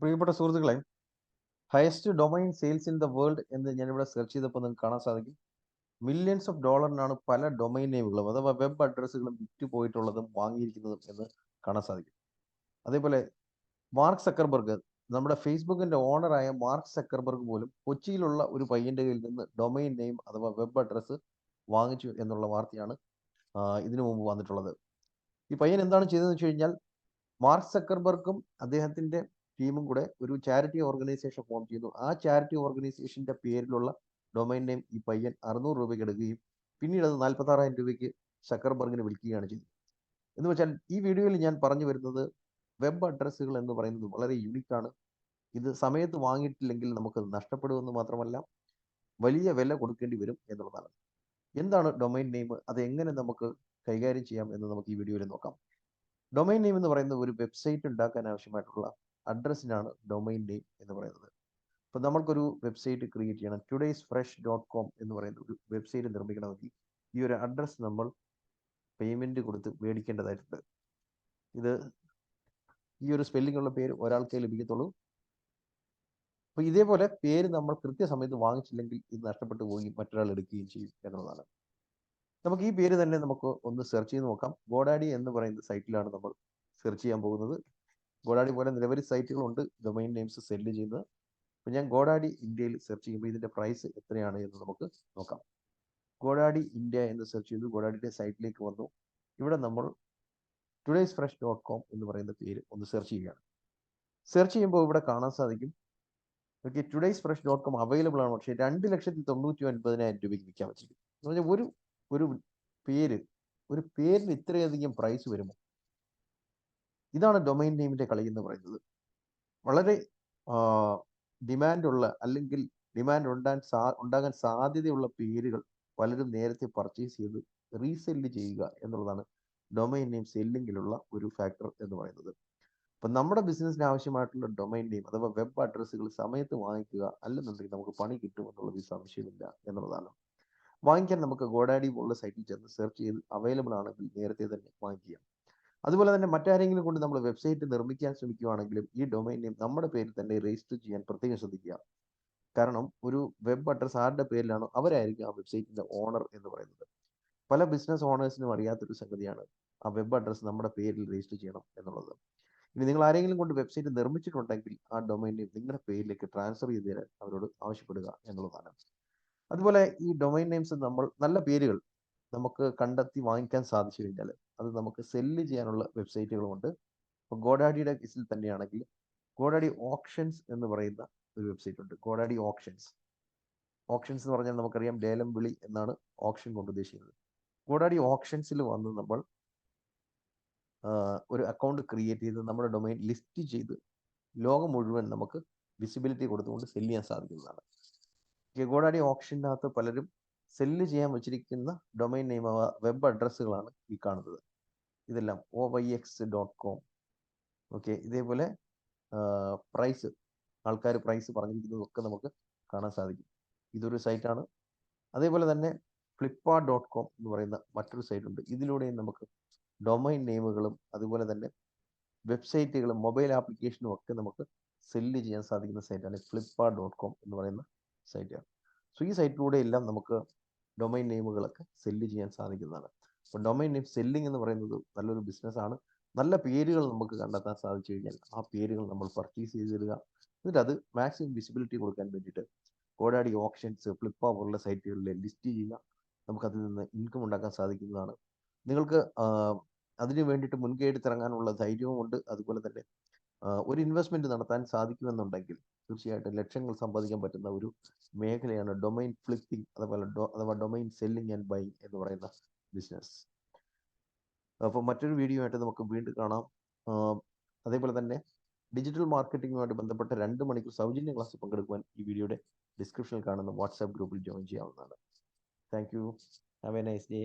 പ്രിയപ്പെട്ട സുഹൃത്തുക്കളെ highest domain sales in the world എന്ന് ഞാനിവിടെ സെർച്ച് ചെയ്തപ്പോൾ നിങ്ങൾക്ക് കാണാൻ സാധിക്കും. മില്യൺസ് ഓഫ് ഡോളറിനാണ് പല ഡൊമൈൻ നെയിമുകളും അഥവാ വെബ് അഡ്രസ്സുകളും വിറ്റ് പോയിട്ടുള്ളതും വാങ്ങിയിരിക്കുന്നതും എന്ന് കാണാൻ സാധിക്കും. അതേപോലെ മാർക്ക് സക്കർബർഗ് നമ്മുടെ ഫേസ്ബുക്കിന്റെ ഓണറായ മാർക്ക് സക്കർബർഗ് പോലും കൊച്ചിയിലുള്ള ഒരു പയ്യന്റെ കയ്യിൽ നിന്ന് ഡൊമൈൻ നെയിം അഥവാ വെബ് അഡ്രസ്സ് വാങ്ങിച്ചു എന്നുള്ള വാർത്തയാണ് ഇതിനു മുമ്പ് വന്നിട്ടുള്ളത്. ഈ പയ്യൻ എന്താണ് ചെയ്തതെന്ന് വെച്ച് കഴിഞ്ഞാൽ മാർക്ക് സക്കർബർഗും അദ്ദേഹത്തിന്റെ ടീമും കൂടെ ഒരു ചാരിറ്റി ഓർഗനൈസേഷൻ ഫോം ചെയ്യുന്നു. ആ ചാരിറ്റി ഓർഗനൈസേഷന്റെ പേരിലുള്ള ഡൊമൈൻ നെയിം ഈ പയ്യൻ അറുന്നൂറ് രൂപയ്ക്ക് എടുക്കുകയും പിന്നീട് അത് നാൽപ്പത്തി ആറായിരം രൂപയ്ക്ക് സക്കർബർഗിന് വിൽക്കുകയാണ് ചെയ്തത്. എന്ന് വെച്ചാൽ ഈ വീഡിയോയിൽ ഞാൻ പറഞ്ഞു വരുന്നത് വെബ് അഡ്രസ്സുകൾ എന്ന് പറയുന്നത് വളരെ യുണീക്കാണ് ഇത് സമയത്ത് വാങ്ങിയിട്ടില്ലെങ്കിൽ നമുക്ക് നഷ്ടപ്പെടുമെന്ന് മാത്രമല്ല വലിയ വില കൊടുക്കേണ്ടി വരും എന്നുള്ളതാണ്. എന്താണ് ഡൊമൈൻ നെയിം അത് എങ്ങനെ നമുക്ക് കൈകാര്യം ചെയ്യാം എന്ന് നമുക്ക് ഈ വീഡിയോയിൽ നോക്കാം. ഡൊമൈൻ നെയിം എന്ന് പറയുന്നത് ഒരു വെബ്സൈറ്റ് ഉണ്ടാക്കാൻ ആവശ്യമായിട്ടുള്ള അഡ്രസ്സിനാണ് ഡൊമൈൻ നെയിം എന്ന് പറയുന്നത്. അപ്പോൾ നമ്മൾക്കൊരു വെബ്സൈറ്റ് ക്രിയേറ്റ് ചെയ്യണം. ടുഡേയ്സ് ഫ്രഷ് ഡോട്ട് കോം എന്ന് പറയുന്ന ഒരു വെബ്സൈറ്റ് നിർമ്മിക്കണമെങ്കിൽ ഈ ഒരു അഡ്രസ്സ് നമ്മൾ പേയ്മെന്റ് കൊടുത്ത് മേടിക്കേണ്ടതായിട്ടുണ്ട്. ഇത് ഈ ഒരു സ്പെല്ലിംഗ് ഉള്ള പേര് ഒരാൾക്കേ ലഭിക്കത്തുള്ളൂ. അപ്പോൾ ഇതേപോലെ പേര് നമ്മൾ കൃത്യസമയത്ത് വാങ്ങിച്ചില്ലെങ്കിൽ ഇത് നഷ്ടപ്പെട്ടു പോവുകയും മറ്റൊരാൾ എടുക്കുകയും ചെയ്യും എന്നുള്ളതാണ്. നമുക്ക് ഈ പേര് തന്നെ നമുക്ക് ഒന്ന് സെർച്ച് ചെയ്ത് നോക്കാം. ഗോഡാഡി എന്ന് പറയുന്ന സൈറ്റിലാണ് നമ്മൾ സെർച്ച് ചെയ്യാൻ പോകുന്നത്. ഗോഡാഡി പോലെ നിരവധി സൈറ്റുകളുണ്ട് ഡൊമൈൻ നെയിംസ് സെല്ല് ചെയ്യുന്നത്. അപ്പം ഞാൻ ഗോഡാഡി ഇന്ത്യയിൽ സെർച്ച് ചെയ്യുമ്പോൾ ഇതിന്റെ പ്രൈസ് എത്രയാണ് എന്ന് നമുക്ക് നോക്കാം. ഗോഡാഡി ഇന്ത്യ എന്ന് സെർച്ച് ചെയ്തു. ഗോഡാഡിയുടെ സൈറ്റിലേക്ക് വന്നു. ഇവിടെ നമ്മൾ ടുഡേസ് ഫ്രഷ് ഡോട്ട് കോം എന്ന് പറയുന്ന പേര് ഒന്ന് സെർച്ച് ചെയ്യുകയാണ്. സെർച്ച് ചെയ്യുമ്പോൾ ഇവിടെ കാണാൻ സാധിക്കും. Okay today's fresh dot com available ആണ്. പക്ഷേ രണ്ട് ലക്ഷത്തി തൊണ്ണൂറ്റി ഒൻപതിനായിരം രൂപയ്ക്ക് വിൽക്കാൻ വെച്ചിരിക്കും എന്ന് പറഞ്ഞാൽ ഒരു ഒരു പേര് ഒരു പേരിന് ഇത്രയധികം പ്രൈസ് വരുമോ? ഇതാണ് ഡൊമൈൻ നെയിമിന്റെ കളി എന്ന് പറയുന്നത്. വളരെ ഡിമാൻഡ് ഉള്ള അല്ലെങ്കിൽ ഡിമാൻഡ് ഉണ്ടാൻ സാ ഉണ്ടാകാൻ സാധ്യതയുള്ള പേരുകൾ പലരും നേരത്തെ പർച്ചേസ് ചെയ്ത് റീസെല്ല് ചെയ്യുക എന്നുള്ളതാണ് ഡൊമൈൻ നെയിം സെല്ലിങ്ങിലുള്ള ഒരു ഫാക്ടർ എന്ന് പറയുന്നത്. അപ്പം നമ്മുടെ ബിസിനസ്സിന് ആവശ്യമായിട്ടുള്ള ഡൊമൈൻ നെയിം അഥവാ വെബ് അഡ്രസ്സുകൾ സമയത്ത് വാങ്ങിക്കുക അല്ലെന്നുണ്ടെങ്കിൽ നമുക്ക് പണി കിട്ടും എന്നുള്ളത് സംശയമില്ല എന്നുള്ളതാണ്. വാങ്ങിക്കാൻ നമുക്ക് ഗോഡാഡി പോലുള്ള സൈറ്റിൽ ചെന്ന് സെർച്ച് ചെയ്ത് അവൈലബിൾ ആണെങ്കിൽ നേരത്തെ തന്നെ വാങ്ങിക്കുക. അതുപോലെ തന്നെ മറ്റാരെങ്കിലും കൊണ്ട് നമ്മൾ വെബ്സൈറ്റ് നിർമ്മിക്കാൻ ശ്രമിക്കുകയാണെങ്കിലും ഈ ഡൊമൈൻ നെയിം നമ്മുടെ പേരിൽ തന്നെ രജിസ്റ്റർ ചെയ്യാൻ പ്രത്യേകം ശ്രദ്ധിക്കുക. കാരണം ഒരു വെബ് അഡ്രസ് ആരുടെ പേരിലാണോ അവരായിരിക്കും ആ വെബ്സൈറ്റിന്റെ ഓണർ എന്ന് പറയുന്നത്. പല ബിസിനസ് ഓണേഴ്സിനും അറിയാത്തൊരു സംഗതിയാണ് ആ വെബ് അഡ്രസ് നമ്മുടെ പേരിൽ രജിസ്റ്റർ ചെയ്യണം എന്നുള്ളത്. ഇനി നിങ്ങൾ ആരെങ്കിലും കൊണ്ട് വെബ്സൈറ്റ് നിർമ്മിച്ചിട്ടുണ്ടെങ്കിൽ ആ ഡൊമൈൻ നെയിം നിങ്ങളുടെ പേരിലേക്ക് ട്രാൻസ്ഫർ ചെയ്ത് തരാൻ അവരോട് ആവശ്യപ്പെടുക എന്നുള്ളതാണ്. അതുപോലെ ഈ ഡൊമൈൻ നെയിംസ് നമ്മൾ നല്ല പേരുകൾ നമുക്ക് കണ്ടെത്തി വാങ്ങിക്കാൻ സാധിച്ചു കഴിഞ്ഞാൽ അത് നമുക്ക് സെല്ല് ചെയ്യാനുള്ള വെബ്സൈറ്റുകളുമുണ്ട് ഇപ്പോൾ ഗോഡാഡിയുടെ കേസിൽ തന്നെയാണെങ്കിൽ ഗോഡാഡി ഓപ്ഷൻസ് എന്ന് പറയുന്ന ഒരു വെബ്സൈറ്റ് ഉണ്ട്. GoDaddy options. ഓപ്ഷൻസ് എന്ന് പറഞ്ഞാൽ നമുക്കറിയാം ലേലം വിളി എന്നാണ് ഓപ്ഷൻ കൊണ്ട് ഉദ്ദേശിക്കുന്നത്. ഗോഡാഡി ഓപ്ഷൻസിൽ വന്ന് നമ്മൾ ഒരു അക്കൗണ്ട് ക്രിയേറ്റ് ചെയ്ത് നമ്മുടെ ഡൊമൈൻ ലിസ്റ്റ് ചെയ്ത് ലോകം മുഴുവൻ നമുക്ക് വിസിബിലിറ്റി കൊടുത്തുകൊണ്ട് സെല്ല് ചെയ്യാൻ സാധിക്കുന്നതാണ്. ഗോഡാഡി ഓപ്ഷനകത്ത് പലരും സെല്ല് ചെയ്യാൻ വെച്ചിരിക്കുന്ന ഡൊമൈൻ നെയിം വെബ് അഡ്രസ്സുകളാണ് ഈ കാണുന്നത്. ഇതെല്ലാം O Y X dot com okay ഇതേപോലെ പ്രൈസ് ആൾക്കാർ പ്രൈസ് പറഞ്ഞിരിക്കുന്നതൊക്കെ നമുക്ക് കാണാൻ സാധിക്കും. ഇതൊരു സൈറ്റാണ് അതേപോലെ തന്നെ ഫ്ലിപ്കാർട്ട് ഡോട്ട് കോം എന്ന് പറയുന്ന മറ്റൊരു സൈറ്റ് ഉണ്ട്. ഇതിലൂടെയും നമുക്ക് ഡൊമൈൻ നെയിമുകളും അതുപോലെ തന്നെ വെബ്സൈറ്റുകളും മൊബൈൽ ആപ്ലിക്കേഷനും ഒക്കെ നമുക്ക് സെല്ല് ചെയ്യാൻ സാധിക്കുന്ന സൈറ്റാണ് ഫ്ലിപ്കാർട്ട് ഡോട്ട് കോം എന്ന് പറയുന്ന സൈറ്റാണ് സോ ഈ സൈറ്റിലൂടെ എല്ലാം നമുക്ക് ഡൊമൈൻ നെയിമുകളൊക്കെ സെല്ല് ചെയ്യാൻ സാധിക്കുന്നതാണ്. അപ്പോൾ ഡൊമൈൻ നെയിം സെല്ലിംഗ് എന്ന് പറയുന്നത് നല്ലൊരു ബിസിനസ്സാണ് നല്ല പേരുകൾ നമുക്ക് കണ്ടെത്താൻ സാധിച്ചു കഴിഞ്ഞാൽ ആ പേരുകൾ നമ്മൾ പർച്ചേസ് ചെയ്തിടുക. എന്നിട്ട് അത് മാക്സിമം വിസിബിലിറ്റി കൊടുക്കാൻ വേണ്ടിയിട്ട് കോടാടി ഓപ്ഷൻസ് ഫ്ലിപ്പ പോലുള്ള സൈറ്റുകളിൽ ലിസ്റ്റ് ചെയ്യുക. നമുക്ക് അതിൽ നിന്ന് ഇൻകം ഉണ്ടാക്കാൻ സാധിക്കുന്നതാണ്. നിങ്ങൾക്ക് അതിനു വേണ്ടിയിട്ട് മുൻകൈ എടുത്തിറങ്ങാനുള്ള ധൈര്യവും ഉണ്ട് അതുപോലെ തന്നെ ഒരു ഇൻവെസ്റ്റ്മെന്റ് നടത്താൻ സാധിക്കുമെന്നുണ്ടെങ്കിൽ തീർച്ചയായിട്ടും ലക്ഷങ്ങൾ സമ്പാദിക്കാൻ പറ്റുന്ന ഒരു മേഖലയാണ് ഡൊമൈൻ ഫ്ലിപ്പിംഗ് അതുപോലെ അഥവാ ഡൊമൈൻ സെല്ലിംഗ് ആൻഡ് ബൈങ് എന്ന് പറയുന്ന ബിസിനസ് അപ്പോൾ മറ്റൊരു വീഡിയോ ആയിട്ട് നമുക്ക് വീണ്ടും കാണാം. അതേപോലെ തന്നെ ഡിജിറ്റൽ മാർക്കറ്റിംഗുമായിട്ട് ബന്ധപ്പെട്ട രണ്ട് മണിക്കൂർ സൗജന്യ ക്ലാസ് പങ്കെടുക്കുവാൻ ഈ വീഡിയോയുടെ ഡിസ്ക്രിപ്ഷനിൽ കാണുന്ന വാട്സാപ്പ് ഗ്രൂപ്പിൽ ജോയിൻ ചെയ്യാവുന്നതാണ്. Thank you have a nice day